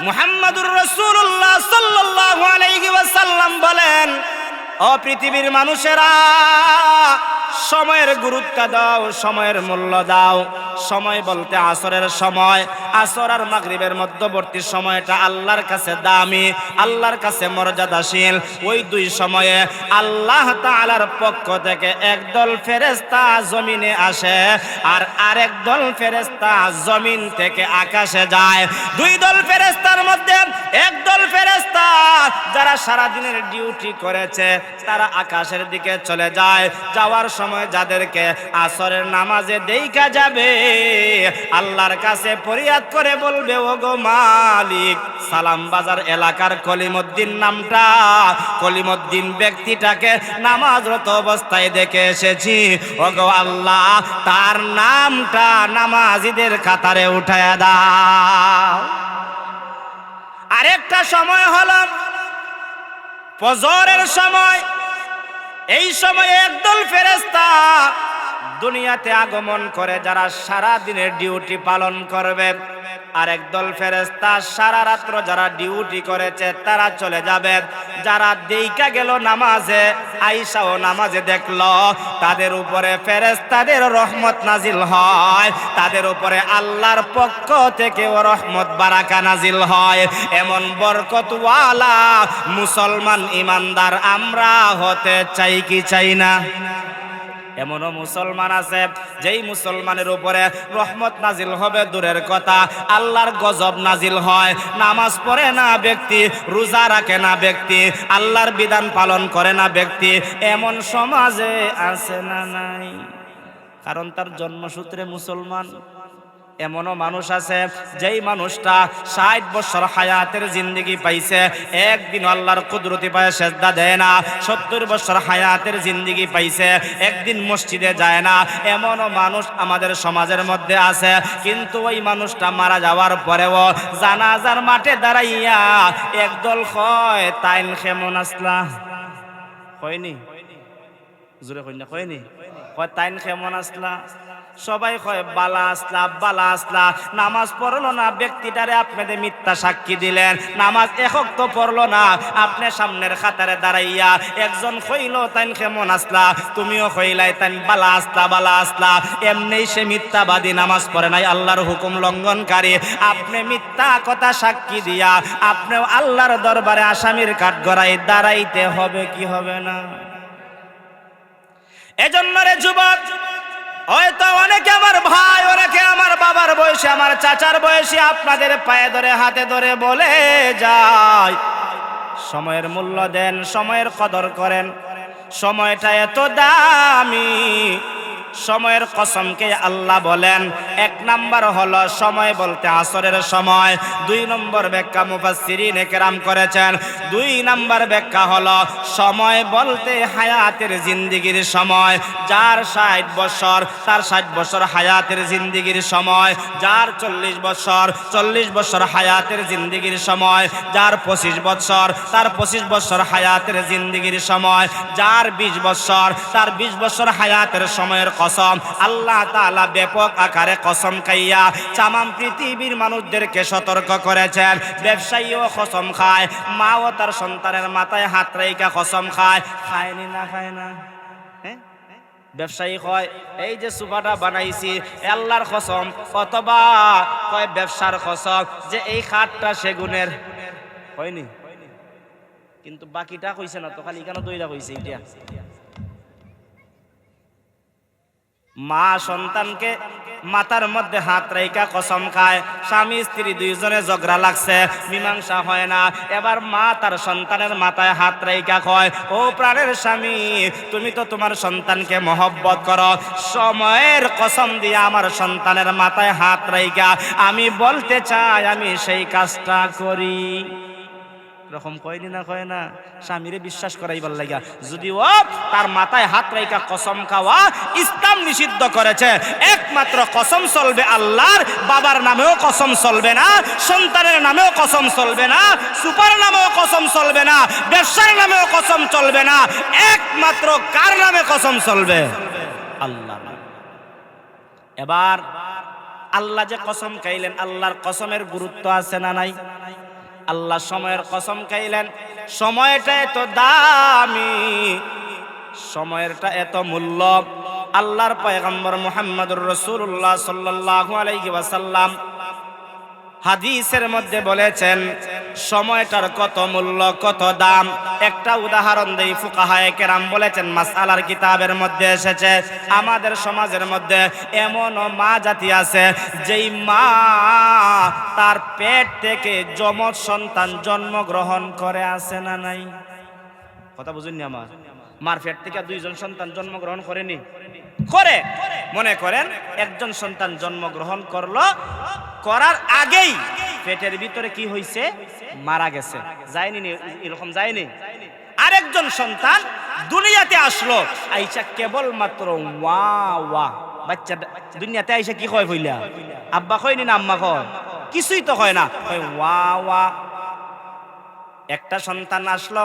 মুহাম্মাদুর রাসূলুল্লাহ সাল্লাল্লাহু আলাইহি ওয়াসাল্লাম বলেন ও পৃথিবীর মানুষেরা সময়ের গুরুত্ব দাও, সময়ের মূল্য দাও। সময় বলতে আসরের সময়। আসর আর মাগরিবের মধ্যবর্তী সময়টা আল্লাহর কাছে দামি, আল্লাহর কাছে মর্যাদাশীল। ওই দুই সময়ে আল্লাহ তাআলার পক্ষ থেকে একদল ফেরেশতা জমিনে আসে আর আরেক দল ফেরেশতা জমিন থেকে আকাশে যায়। দুই দল ফেরেশতার মধ্যে একদল ফেরেশতা যারা সারা দিনের ডিউটি করেছে, তারা আকাশের দিকে চলে যায়। যাওয়ার সময় যাদেরকে আসরের নামাজে দেইকা যাবে, আল্লাহর কাছে ফরিয়াদ করে বলবে ও গো মালিক সালাম বাজার এলাকার কলিমুদ্দিন নামটা, কলিমুদ্দিন ব্যক্তিটাকে নামাজরত অবস্থায় দেখে এসেছি। ও গো আল্লাহ, তার নামটা নামাজিদের খাতারে উঠায় দাও। আরেকটা সময় হলো ফজরের সময়, এই সময় একদল ফেরেস্তা দুনিয়াতে আগমন করে যারা সারা দিনের ডিউটি পালন করবে। আর একদল ফেরেস্তা সারা রাত্র যারা ডিউটি করেছে, তারা চলে যাবে যারা দেইকা গেল নামাজে আইসাও নামাজে দেখল, তাদের উপরে ফেরেস্তাদের রহমত নাজিল হয়। তাদের উপরে আল্লাহর পক্ষ থেকে ও রহমত, বারাকা নাজিল হয়। এমন বরকতওয়ালা মুসলমান ইমানদার আমরা হতে চাই কি চাই না? এমনও মুসলমান আছে, যেই মুসলমানের উপরে রহমত নাজিল হবে দূরের কথা, আল্লাহর গজব নাজিল হয়, নামাজ পড়ে না ব্যক্তি, রোজা রাখে না ব্যক্তি, আল্লাহর বিধান পালন করে না ব্যক্তি, এমন সমাজে আছে না নাই? কারণ তার জন্মসূত্রে মুসলমান এমনও মানুষ আছে, যেই মানুষটা ষাট বছর হায়াতের জিন্দগি পাইছে একদিন আল্লাহর কুদরতি পায়ে সেজদা দেয় না, সত্তর বছর হায়াতের জিন্দগি পাইছে, একদিন মসজিদে যায় না। এমনও মানুষ আমাদের সমাজের মধ্যে আছে, কিন্তু ওই মানুষটা মারা যাওয়ার পরেও জানাজার মাঠে দাঁড়াইয়া একদল হয় তাইন কেমন আসলা। হয়নি? জোরে কই না, হয়নি? কয় তাইন কেমন আসলা। সবাই কয়, বালা আসলা বালা আসলা। নামাজ পড়ল না, ব্যক্তিটারে আপনাদের মিথ্যা সাক্ষী দিলেন। নামাজ একক তো পড়ল না, আপনি সামনের খাতারে দাঁড়াইয়া, একজন কইল তাইন কেমন আসলা? তুমিও কইলাই তাইন বালা আসলা বালা আসলা। এমনি সে মিথ্যাবাদী নামাজ পড়ে নাই, আল্লাহর হুকুম লঙ্ঘনকারী। আপনি মিথ্যা কথা সাক্ষী দিয়া আপনি আল্লাহর দরবারে আসামির কাঠ গড়াই দাঁড়াইতে হবে কি হবে না? এজন্য রে যুবক যুবক হয়তো অনেকে আমার ভাই, অনেকে আমার বাবার বয়সে, আমার চাচার বয়সে আপনাদের পায়ে ধরে, হাতে ধরে বলে যায় সময়ের মূল্য দেন, সময়ের কদর করেন, সময়টা এত দামি। সময়ের কসমকে আল্লাহ বলেন। এক নাম্বার হলো সময় বলতে আসরের সময়। দুই নম্বর ব্যাখ্যা মুফাসসিরিন একরাম করেছেন। দুই নাম্বার ব্যাখ্যা হলো সময় বলতে হায়াতের জিন্দিগির সময়। যার ষাট বছর, তার ষাট বছর হায়াতের জিন্দিগির সময়। যার চল্লিশ বছর চল্লিশ বছর হায়াতের জিন্দিগির সময়। যার পঁচিশ বছর, তার পঁচিশ বছর হায়াতের জিন্দিগির সময়। যার বিশ বছর, তার বিশ বছর হায়াতের সময়ের কসম। আল্লাহ তাআলা ব্যাপক আকারে কসম খাইয়া তামাম পৃথিবীর মানুষদেরকে সতর্ক করেছেন। ব্যবসায়ীও কসম খায় মাও তার সন্তানের মাথায় হাত রেখা কসম খায়। খায়নি না, খায় না? ব্যবসায়ী কয়, এই যে সুপাটা বানাইছি আল্লাহর কসম। অথবা কয়, ব্যবসার কসম যে এই খাটটা সেগুনের। হয়নি? কিন্তু বাকিটা কইছে না তো, খালি কেন দইটা কইছে এটা মা সন্তানকে মাথার মধ্যে হাত রেখা কসম খায়। স্বামী, স্ত্রী দুইজনে ঝগড়া লাগছে, মীমাংসা হয় না। এবার মা তার সন্তানের মাথায় হাত রেখা কয়, ও প্রাণের স্বামী, তুমি তো তোমার সন্তানকে মহব্বত করো। সময়ের কসম দিয়ে আমার সন্তানের মাথায় হাত রেখা আমি বলতে চাই, আমি সেই কাজটা করি। রকম কয়নি না কয় না? স্বামীরে বিশ্বাস করাইবার লাগা যদিও তার মাথায় হাত রাইকা কসম খাওয়া ইসলাম নিষিদ্ধ করেছে, একমাত্র কসম চলবে আল্লাহর, বাবার নামেও কসম চলবে না, সন্তানের নামেও কসম চলবে না, সুপার নামেও কসম চলবে না, ব্যবসার নামেও কসম চলবে না, একমাত্র কার নামে কসম চলবে? আল্লাহ এবার আল্লাহ যে কসম খাইলেন, আল্লাহর কসমের গুরুত্ব আছে না নাই? আল্লাহ সময়ের কসম খাইলেন, সময়টা এত দামি সময়েরটা এত মূল্য। আল্লাহর পয়গম্বর মুহাম্মদুর রসুল্লাহ সাল্লাহ আলাইহি ওয়াসাল্লাম হাদিসের মধ্যে বলেছেন সময়টার কত মূল্য কত দাম? একটা উদাহরণ দেই ফুকাহায়ে কেরাম বলেছেন মাসআলার কিতাবের মধ্যে এসেছে আমাদের সমাজের মধ্যে এমনও মা জাতি আছে যেই মা তার পেট থেকে যমজ সন্তান জন্মগ্রহণ করে আছে না নাই? কথা বুঝুননি আমার। মার পেট থেকে দুইজন সন্তান জন্মগ্রহণ করেনি? করে। মনে করেন একজন সন্তান জন্মগ্রহণ করল করার আগেই পেটের ভিতরে কি হইছে? মারা গেছে। যায়নি নি, এরকম যায়নি? আরেকজন সন্তান দুনিয়াতে আসলো। আইসা কেবল মাত্র ওয়া ওয়া। বাচ্চা দুনিয়াতে আইসা কি কয় হইলা আব্বা কয়নি না আম্মা কয়? কিছুই তো হয় না। কয় ওয়া ওয়া। একটা সন্তান আসলো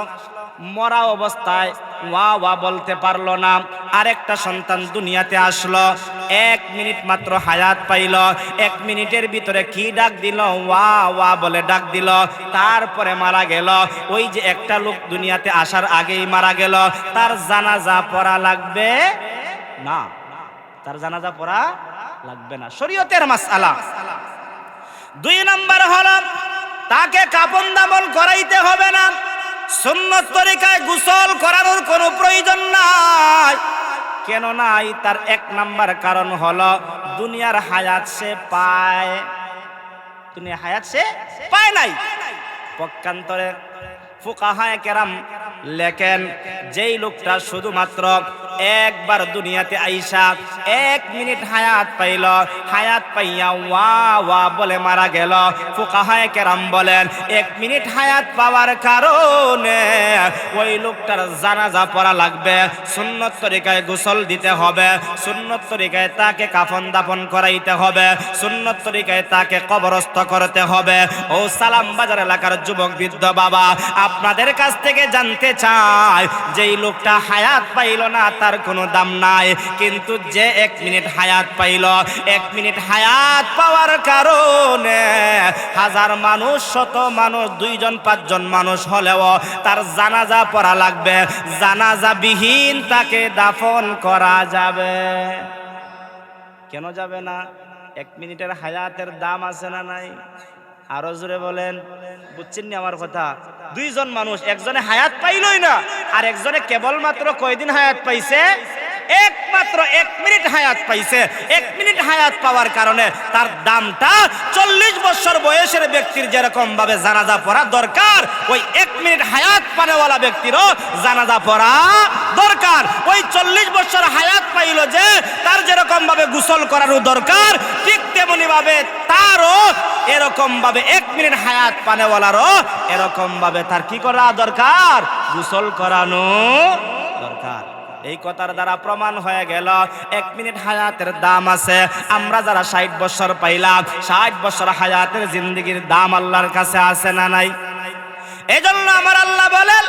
মরা অবস্থায় ওয়া ওয়া বলতে পারল না। আরেকটা সন্তান দুনিয়াতে আসলো। এক মিনিট মাত্র হায়াত পাইল। এক মিনিটের ভিতরে কি ডাক দিল? ওয়া ওয়া বলে ডাক দিল। তারপরে মারা গেল। ওই যে একটা লোক দুনিয়াতে আসার আগেই মারা গেল। তার জানাজা পড়া লাগবে না। তার জানাজা পড়া লাগবে না। শরীয়তের মাসআলা। দুই নম্বর হলো, তাকে কাপন দামন করাইতে হবে না। সুন্নত তরিকায় গোসল করানোর কোনো প্রয়োজন নাই। কেন নাই? তার এক নাম্বার কারণ হলো দুনিয়ার হায়াত সে পায়। দুনিয়া হায়াত সে পায় নাই। পক্ষান্তরে ফুকাহায় কেরাম লেখেন, যেই লোকটা শুধুমাত্র একবার দুনিয়াতে আইসা এক মিনিট হায়াত পাইল। হায়াত পাইয়া ওয়া ওয়া বলে মারা গেল। ফুকাহায় কেরাম বলেন, এক মিনিট হায়াত পাওয়ার কারণে ওই লোকটার জানাজা পড়া লাগবে। সুন্নত তরিকায় গোসল দিতে হবে। সুন্নত তরিকায় তাকে কাফন দাফন করাইতে হবে। সুন্নত তরিকায় তাকে কবরস্থ করতে হবে। ও সালাম বাজার এলাকার যুবক বৃদ্ধ বাবা, আপনাদের কাছ থেকে জানতে চাই, যেই লোকটা হায়াত পাইল না, তার কোনো দাম নাই। কিন্তু যে এক মিনিট হায়াত পাইল, এক মিনিট হায়াত পাওয়ার কারণে হাজার মানুষ, শত মানুষ, দুইজন, পাঁচজন মানুষ হলেও তার জানাজা পড়া লাগবে। জানাজা বিহীন তাকে দাফন করা যাবে। কেন যাবে না? এক মিনিটের হায়াতের দাম আছে না নাই? আরও জোরে বলেন। বুঝছেন আমার কথা? দুইজন মানুষ, একজনে হায়াত পাইলই না। আর একজনে কেবলমাত্র কয়দিন হায়াত পাইছে? একমাত্র এক মিনিট হায়াত পাইছে। এক মিনিট হায়াত পাওয়ার কারণে তার দামটা চল্লিশ বছর বয়সের ব্যক্তির যেরকম ভাবে জানাজা পড়া দরকার, ওই এক মিনিট হায়াত পানেওয়ালা ব্যক্তিরও জানাজা পড়া দরকার। ওই চল্লিশ বছর হায়াত পাইল যে তার যেরকম ভাবে গোসল করারও দরকার, ঠিক তেমনি ভাবে তারও এরকম ভাবে এক মিনিট হায়াত পানেওয়ালারও এরকম ভাবে তার কি করা দরকার? গোসল করানো দরকার। এই কথার দ্বারা প্রমাণ হয়ে গেল, এক মিনিট হায়াতের দাম আছে। আমরা যারা ষাট বছর পাইলাম, ষাট বছর হায়াতের জিন্দগির দাম আল্লাহর কাছে আছে না নাই? এজন্য আমার আল্লাহ বলেন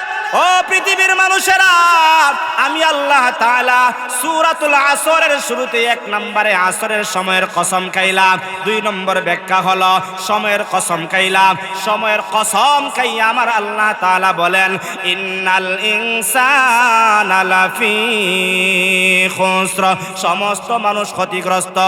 ও পৃথিবীর মানুষেরা, আমি আল্লাহ তাআলা সূরাতুল আসরের শুরুতে এক নম্বরে আসরের সময়ের কসম খাইলাম, দুই নম্বর ব্যাখ্যা হলো সময়ের কসম খাইলাম, সময়ের কসম খাই আমার আল্লাহ তাআলা বলেন, ইন্নাল ইনসানা লাফি খুসর। সমস্ত মানুষ ক্ষতিগ্রস্ত,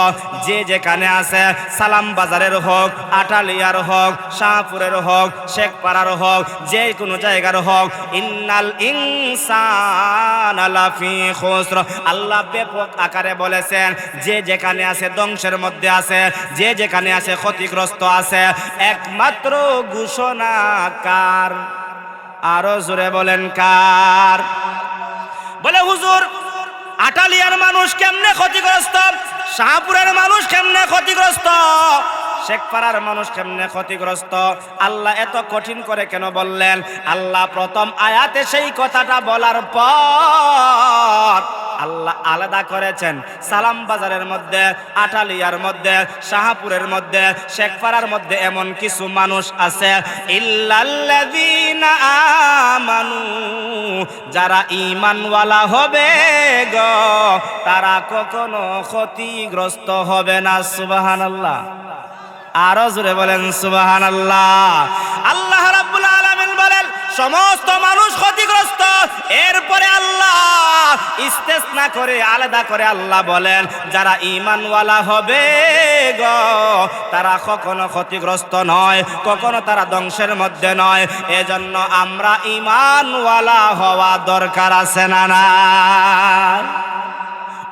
যে যেখানে আছে, সালাম বাজারের হোক, আটালিয়ার হোক, শাহপুরের হোক, শেখপাড়ার হোক যে কোনো জায়গার হোক ইন্নাল ইনসান লাফি খুসর। আল্লাহ ব্যাপক আকারে বলেছেন, যে যেখানে আছে ধ্বংসের মধ্যে আছে, যে যেখানে আছে ক্ষতিগ্রস্ত আছে, একমাত্র ঘোষণা কার? আরও জোরে বলেন কার? বলে, হুজুর, আটালিয়ার মানুষ কেমনে ক্ষতিগ্রস্ত? শাহপুরের মানুষ কেমনে ক্ষতিগ্রস্ত? শেখপাড়ার মানুষ কেমনে ক্ষতিগ্রস্ত? আল্লাহ এত কঠিন করে কেন বললেন? আল্লাহ প্রথম আয়াতে সেই কথাটা বলার পর আল্লাহ আলাদা করেছেন। সালাম বাজারের মধ্যে, আটালিয়ার মধ্যে, শাহপুরের মধ্যে, শেখপাড়ার মধ্যে এমন কিছু মানুষ আছে। আমানু, যারা ইমানওয়ালা হবে গো, তারা কখনো ক্ষতিগ্রস্ত হবে না, সুবহানাল্লাহ। আরও জোরে বলেন, সুবহানাল্লাহ। আল্লাহ সমস্ত মানুষ ক্ষতিগ্রস্ত, এরপরে আল্লাহ ইস্তেসনা করে, আলাদা করে আল্লাহ বলেন, যারা ইমানওয়ালা হবে গো, তারা কখনো ক্ষতিগ্রস্ত নয়, কখনো তারা ধ্বংসের মধ্যে নয়। এজন্য আমরা ইমানওয়ালা হওয়া দরকার আছে না না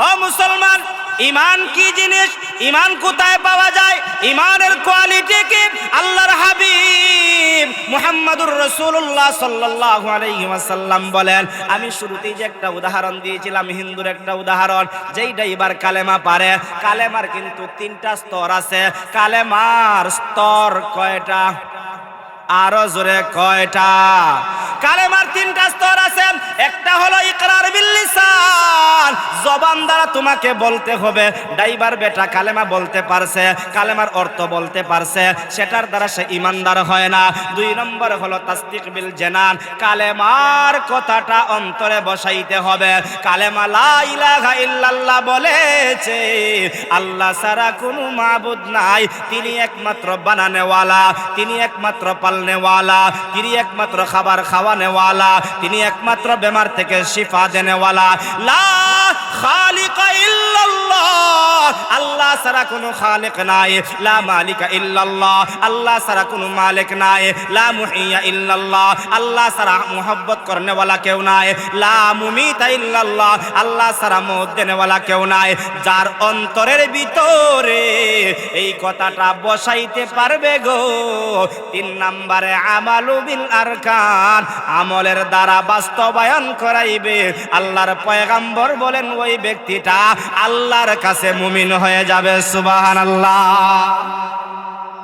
ও মুসলমান ইমান কি জিনিস? ইমান কোথায় পাওয়া যায়? ইমানের কোয়ালিটি কি? আল্লাহর হাবিব মুহাম্মাদুর রাসূলুল্লাহ সাল্লাল্লাহু আলাইহি ওয়াসাল্লাম বলেন, আমি শুরুতেই যে একটা উদাহরণ দিয়েছিলাম, হিন্দুর একটা উদাহরণ, যেইটা এবার কালেমা পারে। কালেমার কিন্তু তিনটা স্তর আছে। কালেমার স্তর কয়টা? আরও জোরে কয়টা? কালেমার তিনটা স্তর আছে। একটা হলো ইকরার বিল্লিসান জবান দ্বারা তোমাকে বলতে হবে ড্রাইভার বেটা কালেমা বলতে পারছে, কালেমার অর্থ বলতে পারছে। সেটার দ্বারা সে ইমানদার হয় না। দুই নম্বর হলো তাসদিক বিল জেনান। কালেমার কথাটা অন্তরে বসাইতে হবে। কালেমা লা ইলাহা ইল্লাল্লাহ বলেছে, আল্লাহ ছাড়া কোনো মাবুদ নাই। তিনি একমাত্র বানানেওয়ালা, তিনি একমাত্র পালনেওয়ালা, তিনি একমাত্র খাবার খাওয়ানেওয়ালা তিনি একমাত্র বেমার থেকে শিফা দেনেওয়ালা লা খালিকা ইল্লাল্লাহ। আল্লাহ ছাড়া কোনো খালিক নাই। লা মালিকা ইল্লাল্লাহ। আল্লাহ ছাড়া কোনো মালিক নাই। লা মুহিয়া ইল্লাল্লাহ। আল্লাহ ছাড়া মোহব্বত করনেওয়ালা কেউ নাই। লা মুমিতা ইল্লাল্লাহ। আল্লাহ ছাড়া মৌত দেনেওয়ালা কেউ নাই। যার অন্তরের ভিতরে এই কথাটা বসাইতে পারবে গো। তিন নম্বরে আমালু বিল আরকান। আমলের দ্বারা বাস্তবায়ন করাইবে। আল্লাহর পয়গাম্বর বলেন, ওই ব্যক্তিটা আল্লাহর কাছে মুমিন হয়ে যাবে সুবহানাল্লাহ।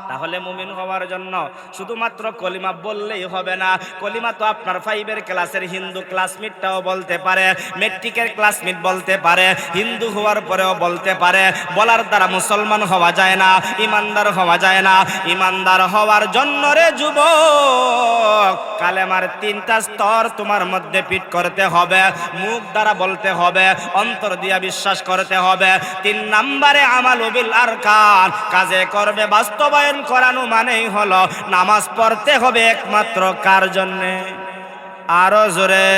তাহলে মুমিন হওয়ার জন্য। শুধুমাত্র কলিমা বললেই হবে না। কলিমা তো আপনার ফাইভের ক্লাসের হিন্দু ক্লাসমেটটাও বলতে পারে, মেট্রিকের ক্লাসমেট বলতে পারে, হিন্দু হওয়ার পরেও বলতে পারে। বলার দ্বারা মুসলমান হওয়া যায় না, ইমানদার হওয়া যায় না। ইমানদার হওয়ার জন্য রে যুবক, কালেমার তিনটা স্তর তোমার মধ্যে পিট করতে হবে, মুখ দ্বারা বলতে হবে, অন্তর দিয়া বিশ্বাস করতে হবে। তিন নম্বরে আমাল উবিল আর কান কাজে করবে বাস্তবায়ন করানো মানেই হলো নামাজ পড়তে হবে একমাত্র কার জন্যে? আরও জোরে।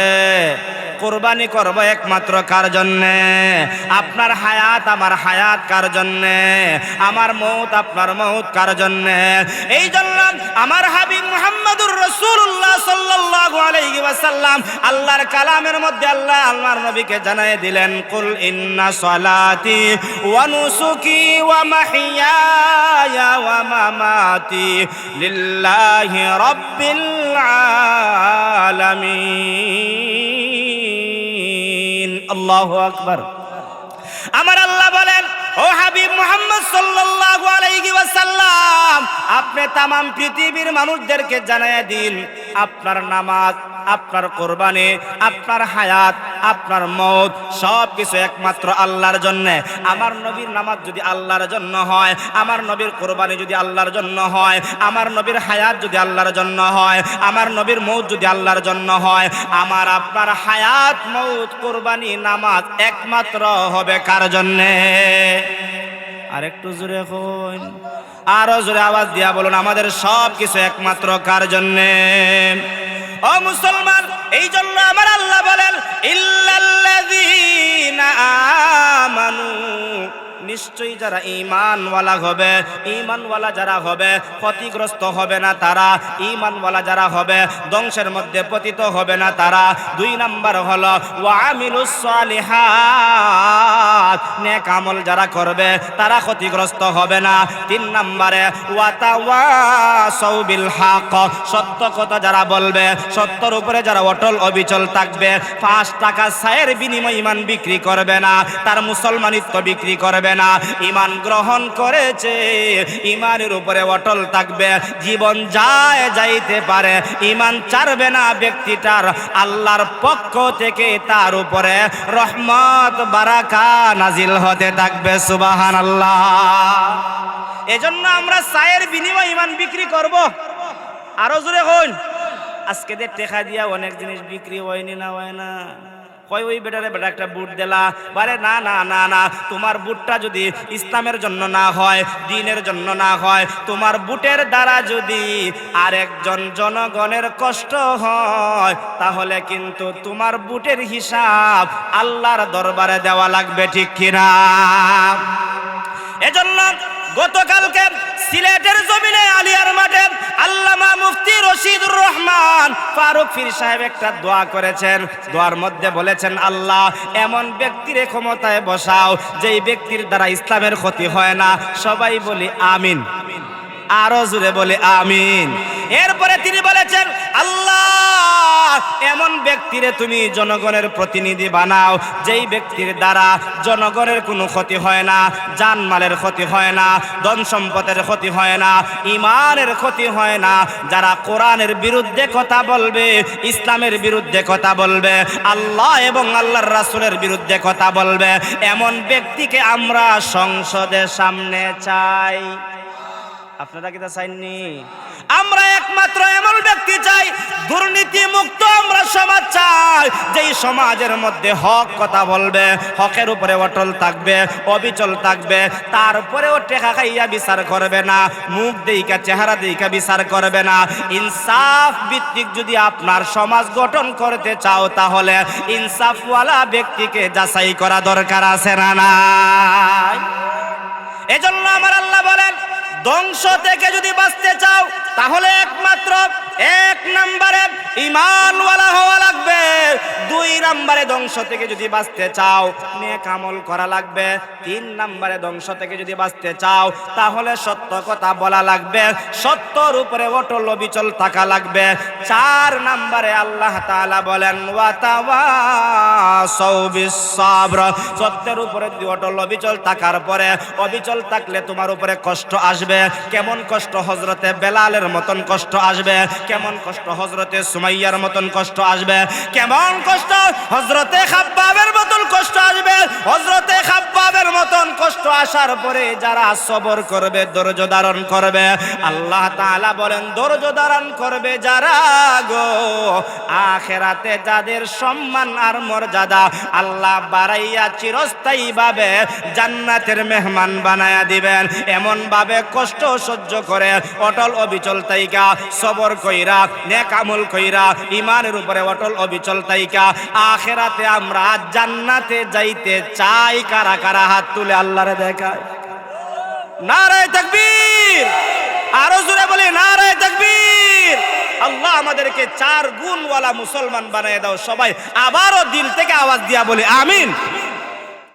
কোরবানি করব একমাত্র কার জন্যে? আপনার হায়াত আমার হায়াত কার জন্যে? আমার মৌত আপনার মৌত কার জন্যে? এই জন্য আমার হাবিব মুহাম্মদুর রসুল্লাহ সাল্লাল্লাহু আলাইহি ওয়াসাল্লাম আল্লাহর কালামের মধ্যে আল্লাহ, আল্লাহর নবীকে জানাই দিলেন, কুল ইন্না সালাতি ওয়া নুসুকি ওয়া মাহিয়ায়া ওয়া মামাতি লিল্লাহি রাব্বিল আলামিন। আল্লাহু আকবার। আমার আল্লাহ বলেন, ও হাবিব মোহাম্মদ সাল্লাল্লাহু আলাইহি ওয়াসাল্লাম, আপনি তামাম পৃথিবীর মানুষদেরকে জানায় দিন, আপনার নামাজ আপনার কোরবানি, আপনার হায়াত, আপনার মৌত সব কিছু একমাত্র আল্লাহর জন্যে। আমার নবীর নামাজ যদি আল্লাহর জন্য হয়, আমার নবীর কোরবানি যদি আল্লাহর জন্য হয়, আমার নবীর হায়াত যদি আল্লাহর জন্য হয়, আমার নবীর মৌত যদি আল্লাহর জন্য হয়, আমার আপনার হায়াত মৌত কোরবানি, নামাজ একমাত্র হবে কার জন্যে? আর একটু জোরে হন আরও জোরে আওয়াজ দিয়া বলুন, আমাদের সব কিছু একমাত্র কার জন্যে? ও মুসলমান এই জন্য আমার আল্লাহ বলেন ইল্লাল্লাযীনা আমানু নিশ্চয়ই যারা ইমানওয়ালা হবে ইমানওয়ালা যারা হবে, ক্ষতিগ্রস্ত হবে না তারা ইমানওয়ালা যারা হবে, ধ্বংসের মধ্যে পতিত হবে না তারা। দুই নাম্বার হলো ওয়ামিলুস সালিহাত, নেক আমল যারা করবে, তারা ক্ষতিগ্রস্ত হবে না। তিন নাম্বারে ওয়াতাওয়াসাউ বিল হক, সত্য কথা যারা বলবে, সত্যর উপরে যারা অটল অবিচল থাকবে, পাঁচ টাকা সায়ের বিনিময় ইমান বিক্রি করবে না, তার মুসলমানিত্ব বিক্রি করবে না। ইমান গ্রহণ করেছে ইমানের উপরে অটল থাকবে, জীবন যায় যাইতে পারে। ইমান ছাড়বে না ব্যক্তিটার, আল্লাহর পক্ষ থেকে তার উপরে রহমত, বারাকা নাজিল হতে থাকবে সুবাহান আল্লাহ এজন্য আমরা চায়ের বিনিময় ইমান বিক্রি করব। আরও জোরে হইন আজকে টেকা দিয়া অনেক জিনিস বিক্রি হয়নি না, হয় না। কয়, ওই বেটারে বেটা একটা বুট দিলা। বারে না না না না, তোমার বুটটা যদি ইসলামের জন্য না হয়, দিনের জন্য না হয়, তোমার বুটের দ্বারা যদি আরেকজন জনগণের কষ্ট হয়, তাহলে কিন্তু তোমার বুটের হিসাব আল্লাহর দরবারে দেওয়া লাগবে, ঠিক কিনা? এজন্য গতকালকে সিলেটের জমিনে আলিয়ার মাঠে আল্লামা মুফতি রশিদুর রহমান ফারুক ফির সাহেব একটা দোয়া করেছেন। দোয়ার মধ্যে বলেছেন, আল্লাহ, এমন ব্যক্তির ক্ষমতায় বসাও, যেই ব্যক্তির দ্বারা ইসলামের ক্ষতি হয় না। সবাই বলি, আমিন। আরও জুড়ে বলে, আমিন। এরপরে তিনি বলেছেন, আল্লাহ এমন ব্যক্তিরে তুমি জনগণের প্রতিনিধি বানাও, যেই ব্যক্তির দ্বারা জনগণের কোনো ক্ষতি হয় না, জানমালের ক্ষতি হয় না, ধন সম্পদের ক্ষতি হয় না ইমানের ক্ষতি হয় না। যারা কোরআনের বিরুদ্ধে কথা বলবে, ইসলামের বিরুদ্ধে কথা বলবে, আল্লাহ এবং আল্লাহর রাসুলের বিরুদ্ধে কথা বলবে, এমন ব্যক্তিকে আমরা সংসদের সামনে চাই। আপনারা কি তা চাইননি? আমরা একমাত্র এমন ব্যক্তি চাই দুর্নীতি মুক্ত আমরা সমাজ চাই, যেই সমাজের মধ্যে হক কথা বলবে, হকের উপরে অটল থাকবে, অবিচল থাকবে তারপরেও টেকা খাইয়া বিচার করবে না, মুখ দেইকা চেহারা দেইকা বিচার করবে না। ইনসাফ ভিত্তিক যদি আপনার সমাজ গঠন করতে চাও তাহলে ইনসাফওয়ালা ব্যক্তিকে যাচাই করা দরকার আছে না নাই? এজন্য আমার আল্লাহ বলেন ধ্বংস থেকে যদি বাঁচতে চাও, তাহলে একমাত্র এক নম্বরে ইমানওয়ালা হওয়া লাগবে। দুই নম্বরে ধ্বংস থেকে যদি বাঁচতে চাও, নেক আমল করা লাগবে। তিন নম্বরে ধ্বংস থেকে যদি বাঁচতে চাও, তাহলে সত্য কথা বলা লাগবে। সত্যর উপরে অটল বিচল থাকা লাগবে। চার নম্বরে আল্লাহ তাআলা বলেন সত্যের উপরে অটল অবিচল থাকার পরে, অবিচল থাকলে তোমার উপরে কষ্ট আসবে? কেমন কষ্ট হজরতে বেলালের মতন কষ্ট আসবে? কেমন কষ্ট হজরতে সুমাইয়ার মতন কষ্ট আসবে? কেমন কষ্ট হজরতে খাব্বাবের মতন কষ্ট আসবে? হজরতে খাব্বাবের মতন কষ্ট আসার পরে যারা সবর করবে, ধৈর্য ধারণ করবে, আল্লাহ তাআলা বলেন, ধৈর্য ধারণ করবে যারা গো। আখেরাতে যাদের সম্মান আর মর্যাদা আল্লাহ বাড়াইয়া চিরস্থায়ী ভাবে জান্নাতের মেহমান বানায়া দিবেন। এমন ভাবে কষ্ট সহ্য করে। অটল অবিচল তাইকা, সবর কইরা, নেক আমল কইরা ইমানের উপরে অটল অবিচল তাইকা। আখেরাতে আমরা জান্নাতে যাইতে চাই। কারা কারা হাত তুলে আল্লাহরে দেখায়? নারায় তাকবীর! আরও জোরে বলি, নারায় তাকবীর! আল্লাহ আমাদেরকে চার গুণওয়ালা মুসলমান বানিয়ে দাও। সবাই আবারও দিল থেকে আওয়াজ দিয়া বলি, আমিন।